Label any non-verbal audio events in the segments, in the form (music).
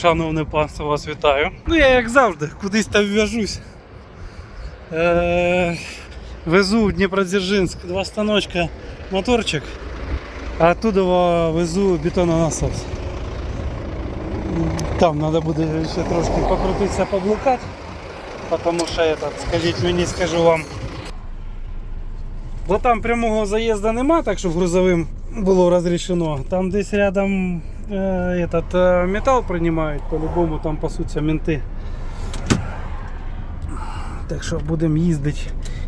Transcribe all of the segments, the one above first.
Шановне панство, вас вітаю. Ну я як завжди, кудись там в'яжусь. Е, везу в Дніпродзержинськ два станочка моторчик, а оттуда везу бетононасос. Там треба буде ще трошки покрутитися, поблукати, тому що этот, скажіть мені, скажу вам. Бо там прямого заїзду нема, так щоб грузовим було розрішено. Там десь рядом е, этот, е, метал приймають, по-любому там пасуться менти. Так що будемо їздити.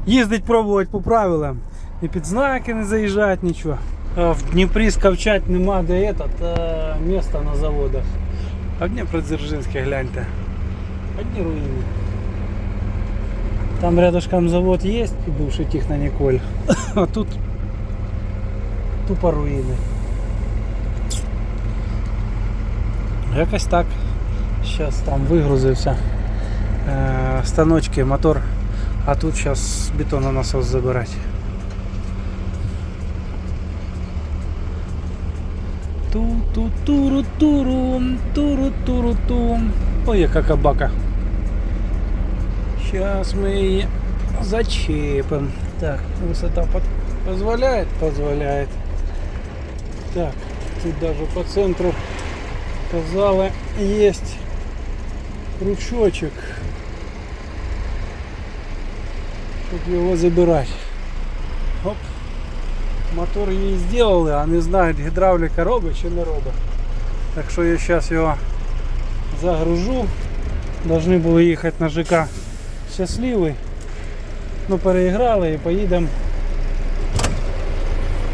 Їздити пробувати по правилам. І під знаки не заїжджати, нічого. А в Дніпрі скавчать нема де этот, е, місто на заводах. А в Дніпродзержинське гляньте. Одні руїни. Там рядышком завод есть, бывший Технониколь, (laughs) а тут тупо руїни. Якось так. Зараз там вигрузився. Е, станочки, мотор, а тут зараз бетононасос забирати. Ту-ту-туру-туру, туру-туру-ту. Ой, яка кабака. Сейчас мы ее зачепим. Так, высота под... позволяет? Позволяет. Так, тут даже по центру казала есть крючочек, чтобы его забирать. Оп. Мотор її зробили, а не знають гідравліка робить чи не робить. Так що я зараз його загружу. Должны були їхати на ЖК щасливий. Ну переіграли і поїдемо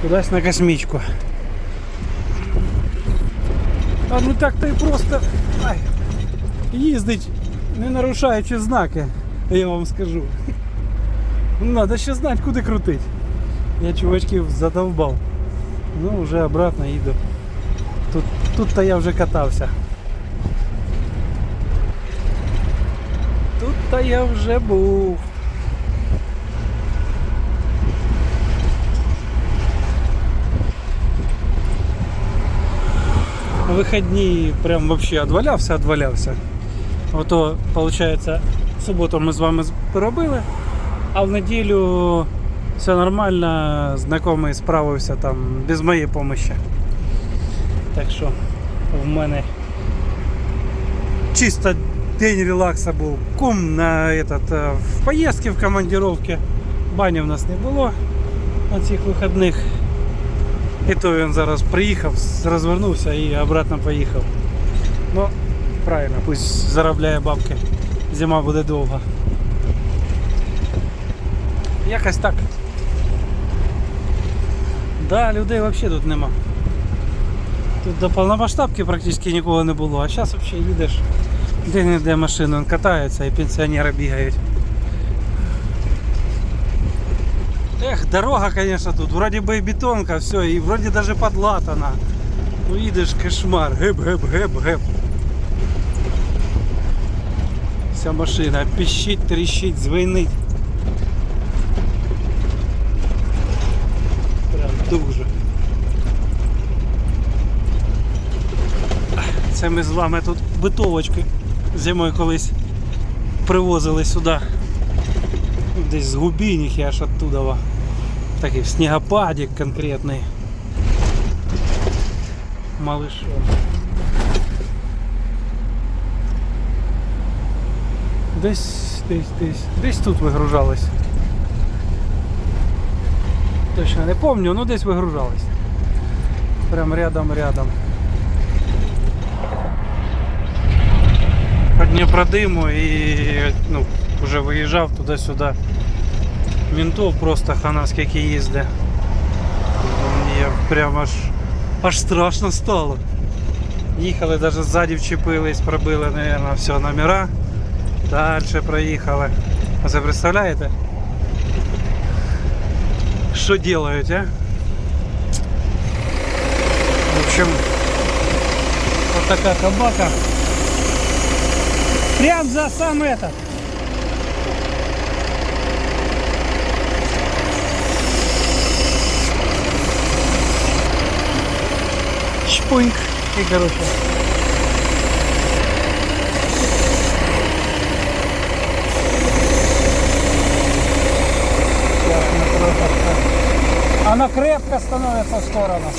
кудись на космічку. А ну так то і просто ай, їздить, не нарушаючи знаки, я вам скажу. Ну, Надо ще знати, куди крутить. Я чувачків задовбав. Ну, вже обратно їду. Тут, тут-то я вже катався. Тут-то я вже був. Вихідні прям вообще отвалявся, отвалявся. Ото, виходить, суботу ми з вами поробили, а в неділю все нормально, знайомий справився там без моєї допомоги. Так що в мене чисто день релакса був. Кум на этот, е, в поїздці, в командировке. Бані в нас не було на цих вихідних. І то він зараз приїхав, розвернувся і обратно поїхав. Ну, правильно, пусть заробляє бабки. Зима буде довга. Якось так. Да, людей взагалі тут нема. Тут до повномасштабки практично нікого не було, а зараз взагалі їдеш. Де-не-де машини катаються і пенсіонери бігають. Эх, дорога, конечно, тут. Вроде бы и бетонка, все, и вроде даже подлатана. Ну, видишь, кошмар. Гэп, гэп, гэп, гэп. Вся машина пищить, трещить, звенить. Прям дуже. Це ми з вами тут битовочки зимою колись привозили сюди. Десь з Губініх аж оттуда. Такий снігопадик конкретний. Малышом. Десь, десь, десь, десь тут вигружались. Точно не помню, ну десь вигружались. Прям рядом, рядом. По Дніпродиму і ну, вже виїжджав туди-сюди. Ментов просто хана скільки їздить. Мені прям аж, аж страшно стало. Їхали, навіть ззаді вчепились, пробили, мабуть, все, номера. Далі проїхали. А це представляєте? Що делають, а? В общем, вот такая кабака. Прям за сам этот. шпуньк и короче. Она а крепко становится в сторону.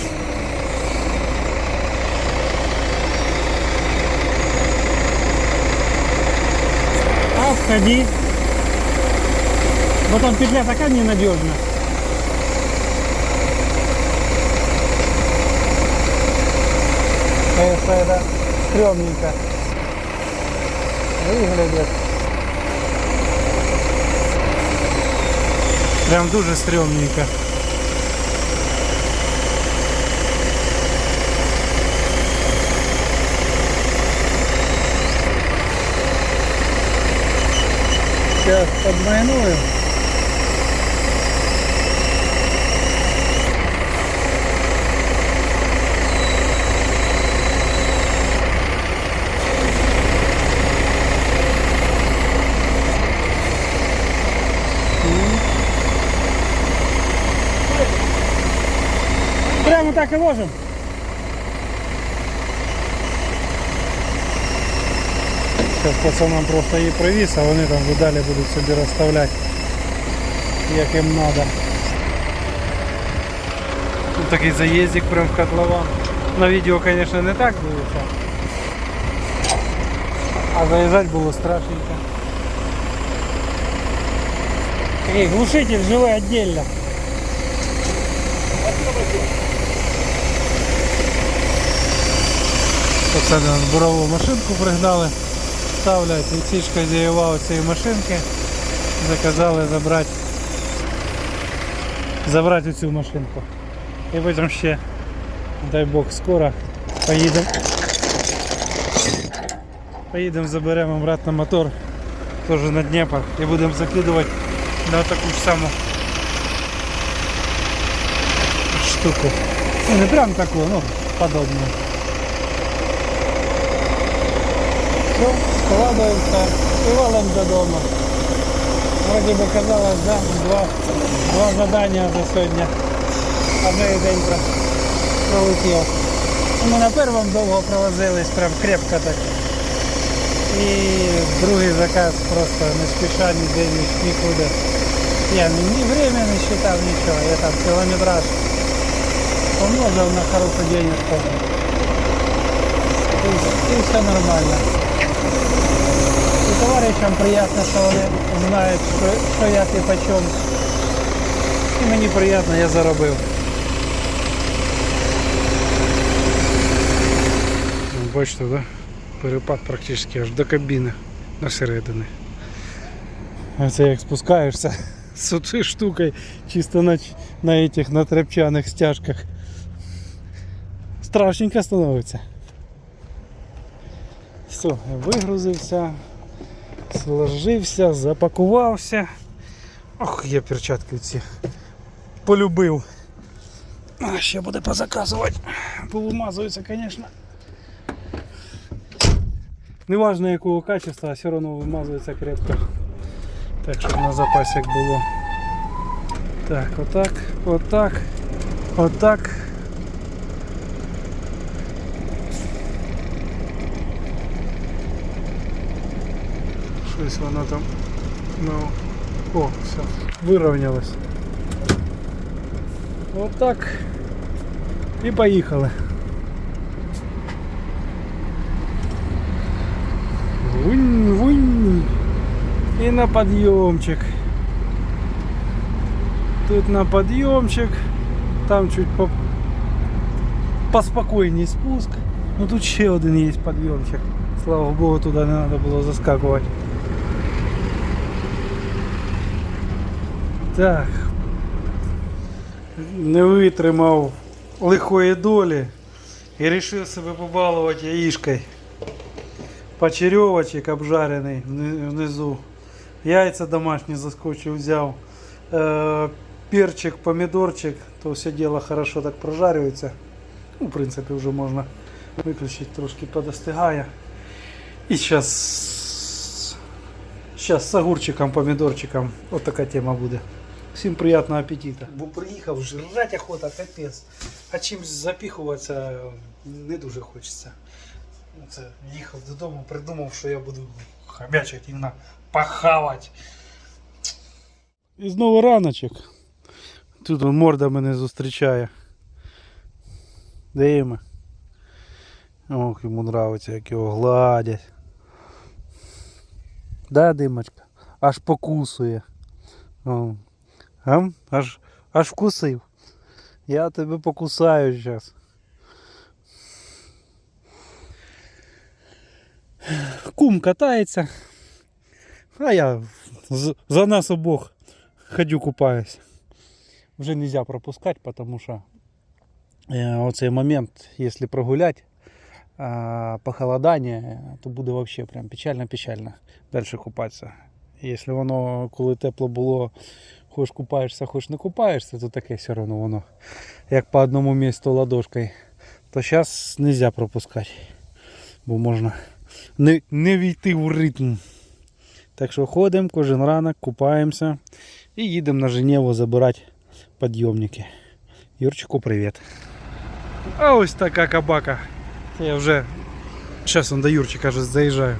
Отходи. Вот там петля такая ненадежная. Конечно, это стрёмненько. Выглядит. Прям дуже стрёмненько. Сейчас подмайную. Прямо так и ложим. Сейчас пацанам просто її привіз, а вони там далі будуть собі розставляти, як їм треба. Тут такий заїздик прям в котлован. На відео, звісно, не так дивиться. А заїжджати було страшненько. Такий глушитель живе отдельно. Нам бурову машинку пригнали, ставлять відсічка зієва цієї машинки. Заказали забрати забрати цю машинку. І потім ще, дай Бог, скоро поїдемо. Поїдемо, заберемо обратно мотор теж на Дніпр і будемо закидувати на таку ж саму штуку. Ну, не прям таку, ну, подобну. Все, складываемся и валим додому. Вроде бы казалось, да, два, два задания за сьогодні. Одне і день про- пролетів. Ми на першому довго провозились, прям крепко так. І другий заказ просто не спіша, ніде ні- нікуди. Я ні время не считав, нічого. Я там кілометраж помножив на хорошу денежку. І, і все нормально. І товаришам приємно, що вони знають, що, що як і почем. І мені приємно, я заробив. Бачите, да? Перепад практично аж до кабіни на середини. А це як спускаєшся з цією штукою чисто на, на этих на тряпчаних стяжках. Страшненько становиться. Все, я вигрузився, сложився, запакувався. Ох, я перчатки ці полюбив. А, ще буде позаказувати. Повимазується, звісно. Неважно якого качества, а все одно вимазується крепко. Так, щоб на запасі було. Так, отак, отак, отак. Щось воно там. Ну. О, все, вирівнялось. Отак. І поїхали. Вунь, вунь. И на подъемчик. Тут на подъемчик. Там чуть по... поспокойней спуск. Ну тут ще один є підйомчик. Слава Богу, туди не треба було заскакувати. Так. Не витримав лихої долі і вирішив себе побалувати яїшкою. Почерьовочек обжарений внизу. Яйця домашні заскочив, взяв. Е, перчик, помідорчик, то все діло хорошо так прожарюється. Ну, в принципі, вже можна виключити, трошки подостигає. І зараз з огурчиком, помідорчиком. От така тема буде. Всім приятного апетита. Бо приїхав, жрать охота, капець. А чимось запіхуватися не дуже хочеться. Це їхав додому, придумав, що я буду хомячити, іменно похавати. І знову раночок. тут он морда мене зустрічає. Де ми? Ох, йому нравиться, як його гладять. Да, димочка? Аж покусує. О. Ам? Аж, аж вкусив. Я тебе покусаю зараз. Кум катається. А я за нас обох ходю купаюсь. Вже нельзя пропускать, потому що е, оцей момент, якщо прогулять, а, похолодання, то буде вообще прям печально-печально далі купатися. Якщо воно, коли тепло було, хоч купаєшся, хоч не купаєшся, то таке все одно воно, як по одному місту ладошкою, то зараз не можна пропускати, бо можна не, не війти в ритм. Так що ходимо кожен ранок, купаємося і їдемо на Женеву забирати підйомники. Юрчику привіт. А ось така кабака. Я вже он до Юрчика вже заїжджаю.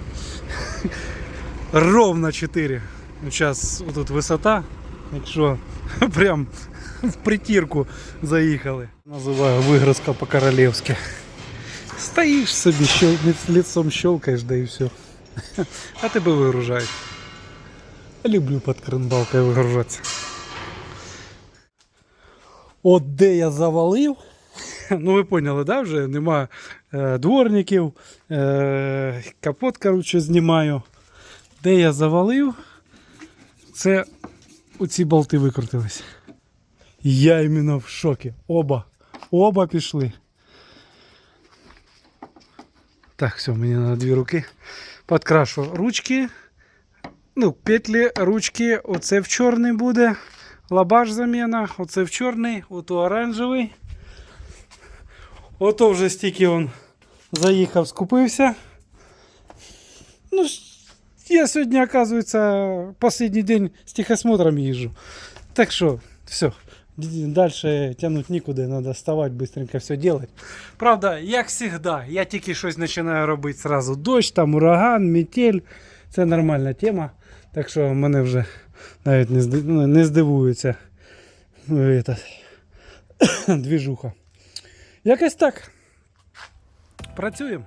(laughs) Ровно 4. Зараз тут висота. Якщо (laughs) прям в притірку заїхали. Називаю вигрузка по-королівськи. Стоїш собі, щел... лицом щелкаєш, да і все. (laughs) А тебе вигружають. Люблю під кренбалкою вигружатися. От де я завалив. (laughs) Ну ви поняли, да? Вже нема е, дворників. Е, капот, коротше, знімаю. Де я завалив, це оці болти викрутились. Я іменно в шокі. Оба. Оба пішли. Так, все, мені на дві руки. Подкрашу ручки. Ну, петлі, ручки, оце в чорний буде. Лабаш заміна, оце в чорний, ото оранжевий. Ото вже стільки он заїхав, скупився. Ну, я сьогодні, оказується, останній день з техосмотром їжджу. Так що, все. Дальше тянуть нікуди, треба вставати, быстренько все делать. Правда, як завжди, я тільки щось починаю робити сразу. Дощ, там ураган, метель. Це нормальна тема. Так що мене вже навіть не, ну, здивується ну, (coughs) двіжуха. Якось так. Працюємо.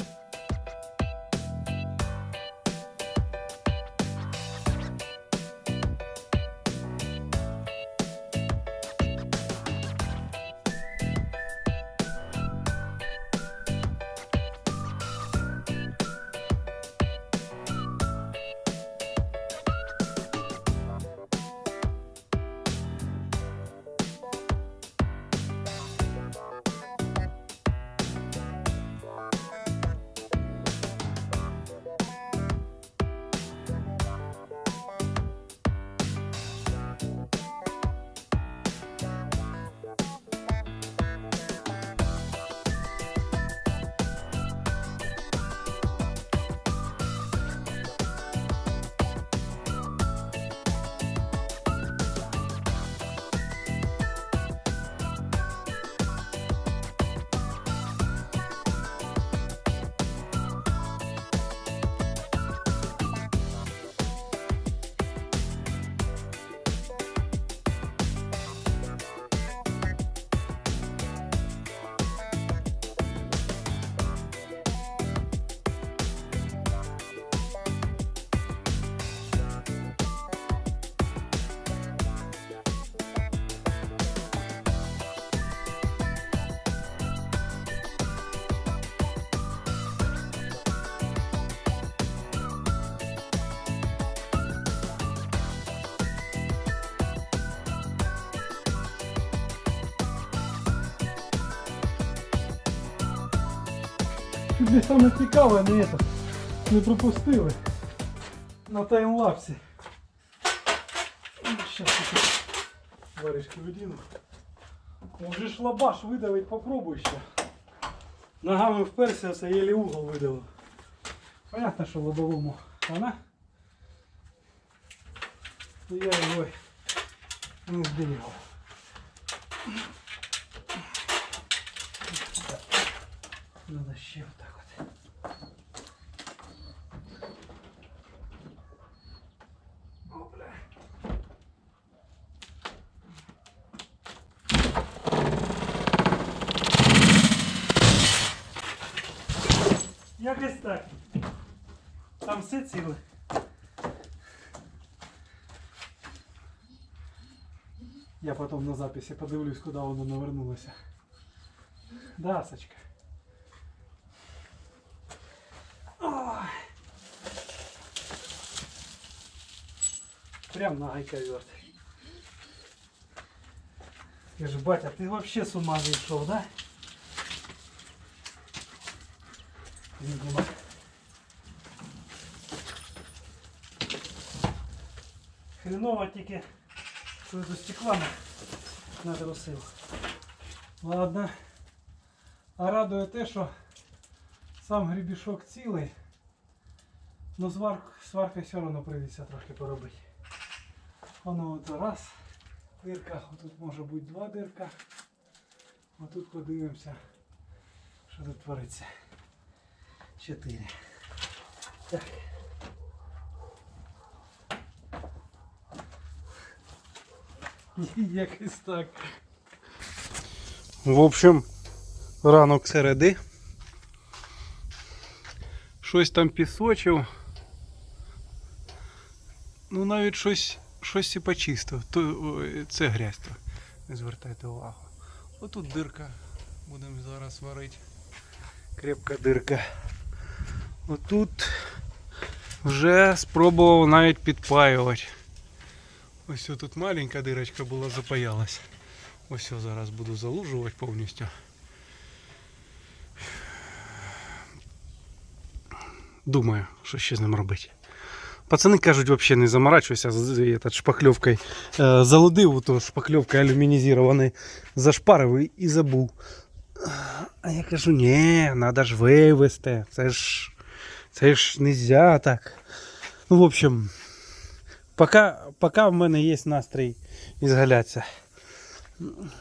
Тобі саме цікаве, не, не пропустили на таймлапсі. Сейчас варежки видіну. Може ж лабаш видавить, попробуй ще. Ногами вперся, все еле угол видавив. Понятно, що лобовому вона. Ну я його не зберігав. Надо ще отак Якось так. Там все ціле. Я потом на записи подивлюсь, куди воно навернулося. Да. Ой. Прям на гайковерт. Скажи, батя, ты вообще с ума зашел, да? Хреново тільки, що до стекла на- натрусив. Ладно. А радує те, що сам грібішок цілий. Ну зварк, сваркою все одно прийдеться трошки поробити. Воно от раз дирка, тут може бути два дирка. А тут подивимося, що тут твориться. Чотири. Так. Якось так. В общем, ранок середи. Щось там пісочив. Ну навіть щось, щось і почистив. Це грязь. То. Не звертайте увагу. Отут дирка. Будемо зараз варити. Крепка дирка. Отут вже спробував навіть підпаювати. Ось тут маленька дирочка була, запаялась. Ось зараз буду залужувати повністю. Думаю, що ще з ним робити. Пацани кажуть, взагалі не заморачуйся з, шпакльовкою. Е, залудив то шпакльовкою алюмінізованою, зашпарив і забув. А я кажу, ні, треба ж вивезти. Це ж, це ж нельзя так. Ну, в общем, поки, поки в мене є настрій ізгалятися.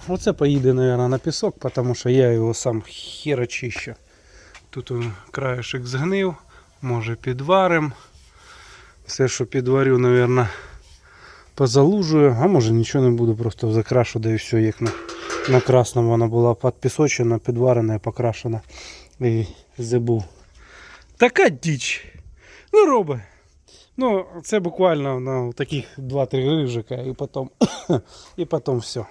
Оце поїде, мабуть, на пісок, тому що я його сам хер очищу. Тут он краєшок згнив, може підварим. Все, що підварю, мабуть, позалужую, а може нічого не буду, просто закрашу, да і все, як на, на красному вона була підпісочена, підварена, покрашена. І забув. Така діч. Ну, робить. Ну, це буквально на таких 2-3 грижика і потім, (coughs) і потім все.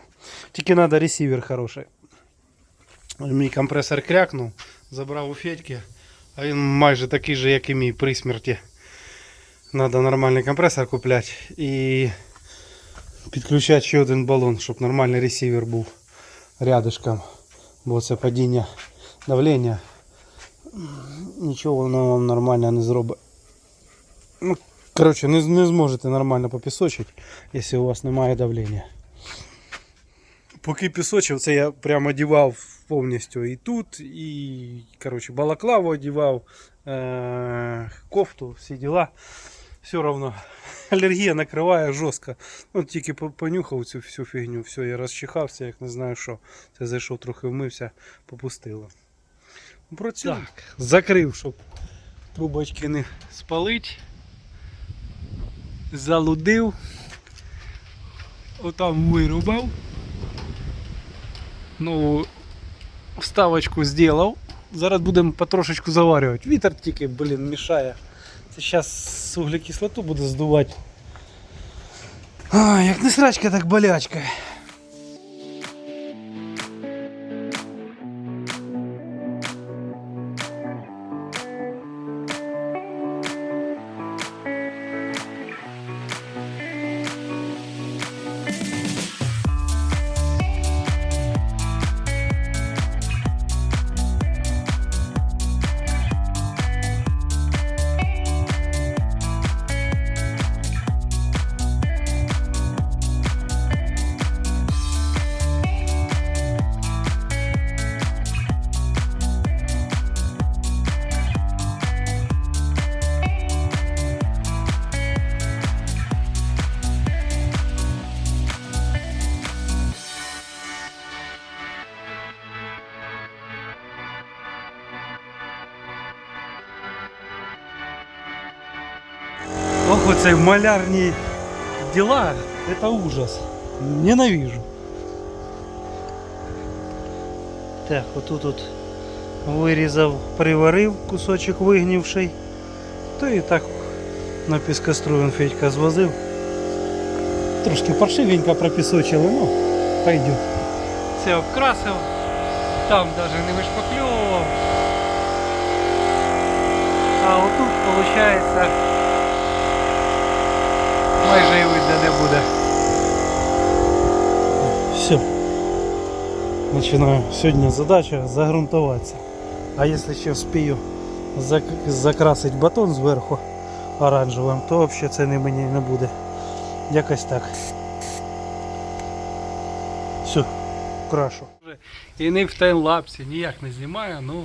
Тільки треба ресивер хороший. Мій компресор крякнув, забрав у Федьки, а він майже такий же, як і мій при смерті. Треба нормальний компресор купляти і підключати ще один балон, щоб нормальний ресивер був рядышком. Бо це падіння давлення. Нічого воно вам нормально не зробить. Ну, коротше, не, не зможете нормально попісочити, якщо у вас немає давлення. Поки пісочив, це я прямо одівав повністю і тут, і коротше, балаклаву одівав, е- кофту, всі діла. Все одно (laughs) алергія накриває жорстко. Ну, тільки понюхав цю всю фігню, все, я розчихався, як не знаю що. Це зайшов трохи вмився, попустило. Працюю. Так, закрив, щоб трубочки не спалить. Залудив. Отам вирубав. Нову вставочку зробив. Зараз будемо потрошечку заварювати. Вітер тільки, блін, мішає. Це зараз углекислоту буде здувати. А, як не срачка, так болячка. Ох, оце малярні дела, это ужас. Ненавижу. Так, отут от вирізав, приварив кусочок вигнівший. То і так на піскоструєн Федька звозив. Трошки паршивенько пропісочили, ну, пойдет. Це обкрасив, там навіть не вишпакльовував. А отут, виходить, Майже і видно не буде. Все. Начинаю. Сьогодні задача загрунтуватися. А якщо ще вспію закрасити батон зверху оранжевим, то взагалі це не мені не буде. Якось так. Все, крашу. І не в таймлапсі, ніяк не знімаю, ну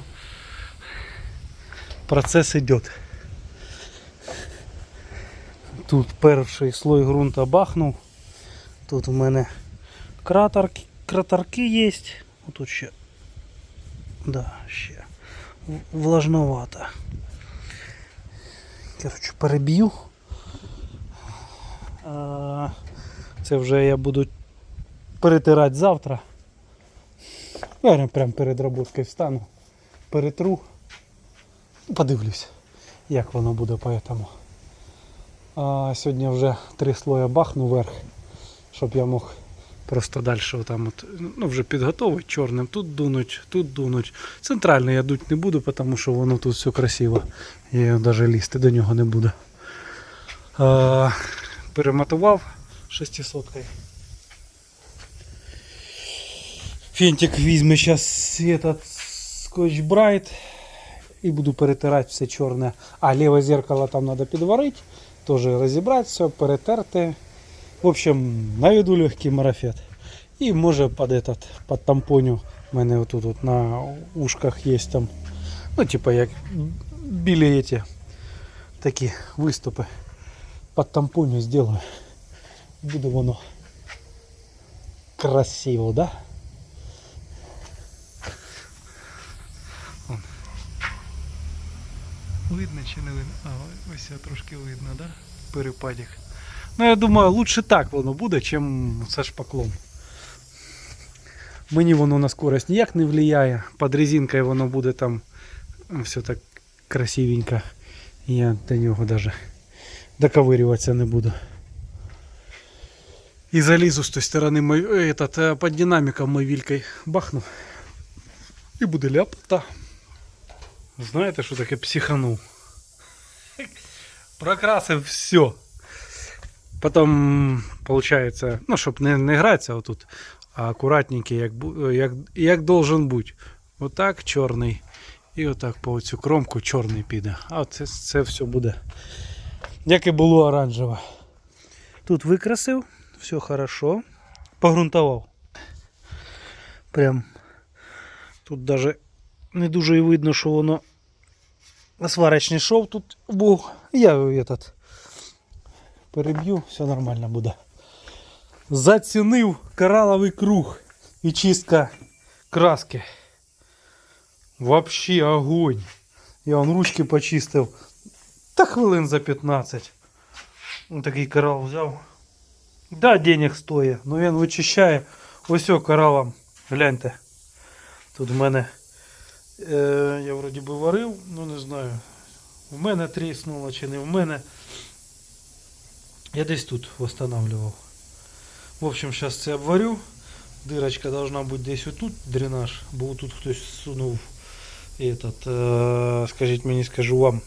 процес йде. Тут перший слой ґрунта бахнув. Тут у мене кратер, кратерки є. Тут ще. Да, ще. Влажновато. Коротше, переб'ю. Це вже я буду перетирати завтра. Я прямо перед роботкою встану, перетру. Подивлюсь, як воно буде поэтому. А сьогодні вже три слоя бахну вверх, щоб я мог просто далі там от, ну, вже підготовити чорним. Тут дунуть, тут дунуть. Центрально я дуть не буду, тому що воно тут все красиво. Я навіть лізти до нього не буду. А, перематував 600 Фентик візьме зараз этот скотч брайт і буду перетирати все чорне. А ліве зеркало там треба підварити, теж розібрати все, перетерти. В общем, наведу легкий марафет. І може під, этот, під тампоню у мене отут от на ушках є там. Ну, типа як білі эти такі виступи. Під тампоню зроблю. Буде воно красиво, да? Видно чи не видно? А, ось я трошки видно, да? Перепадик. Ну я думаю, лучше так воно буде, чим со шпаклом. Мені воно на скорость ніяк не впливає. Під резинкою воно буде там все так красивенько. Я до нього даже доковирюватися не буду. І залізу з тої сторони мой, е, этот, е, під динаміком мовількою бахну. І буде ляпота. Знаєте, що таке психанув? Прокрасив все. Потім, виходить, ну, щоб не, не гратися отут, а акуратненький, як, як, як должен бути. Отак чорний. І отак по цю кромку чорний піде. А це, це все буде. Як і було оранжеве. Тут викрасив, все хорошо. Погрунтував. Прям тут даже не дуже і видно, що воно сварочний шов тут був. Я этот переб'ю, все нормально буде. Зацінив кораловий круг і чистка краски. Вообще огонь. Я вон ручки почистив. Та хвилин за 15. Ось такий корал взяв. Да, денег стоїть, але він вичищає. Ось коралом. Гляньте. Тут в мене Е, я вроді би варив, ну не знаю. В мене тріснуло чи не в мене. Я десь тут восстанавливав. В общем, зараз це обварю. Дирочка должна бути десь отут дренаж, бо тут хтось сунув этот, е, скажіть мені, скажу вам,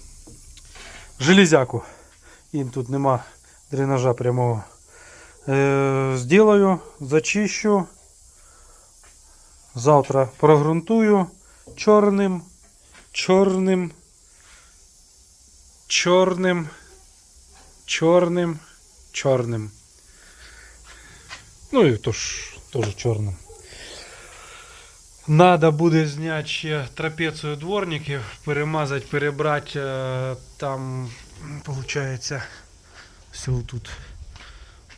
железяку. І тут нема дренажа прямого. Е, сделаю, зачищу. Завтра прогрунтую чорним, чорним, чорним, чорним, чорним. Ну і тож теж чорним. Надо буде зняти ще трапецію дворників, перемазати, перебрати е, там, виходить, все тут.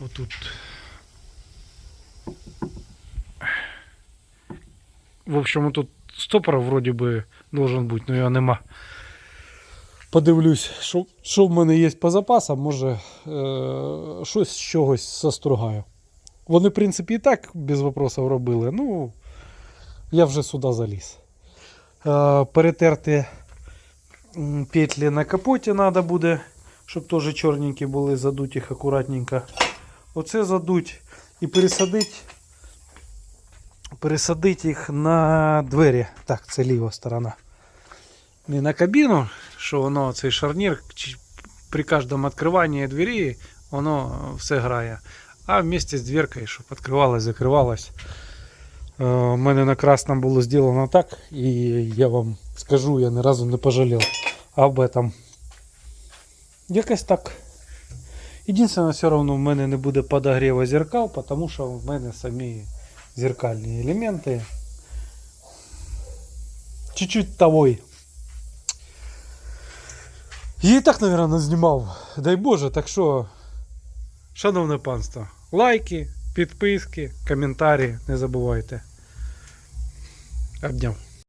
Отут. В общем, тут стопор вроді би должен бути, але його нема. Подивлюсь, що, що в мене є по запасам, може е, щось з чогось застругаю. Вони, в принципі, і так без вопросів робили. Ну, я вже сюди заліз. Е, перетерти петлі на капоті треба буде, щоб теж чорненькі були, задуть їх акуратненько. Оце задуть і пересадити. Пересадити їх на двері. Так, це ліва сторона. Не на кабіну, що воно цей шарнір при кожному відкриванні двері воно все грає. А вместе з дверкою, щоб відкривалось, закривалось. Е, У мене на красному було зроблено так, і я вам скажу, я ні разу не пожалів об этом. Якось так. Єдине, все одно в мене не буде подогріва зеркал, тому що в мене самі зеркальні элементы. Чуть-чуть того. Я і так, наверное, знімав. Дай Боже, так що, шановне панство, лайки, підписки, коментарі не забувайте. Обняв.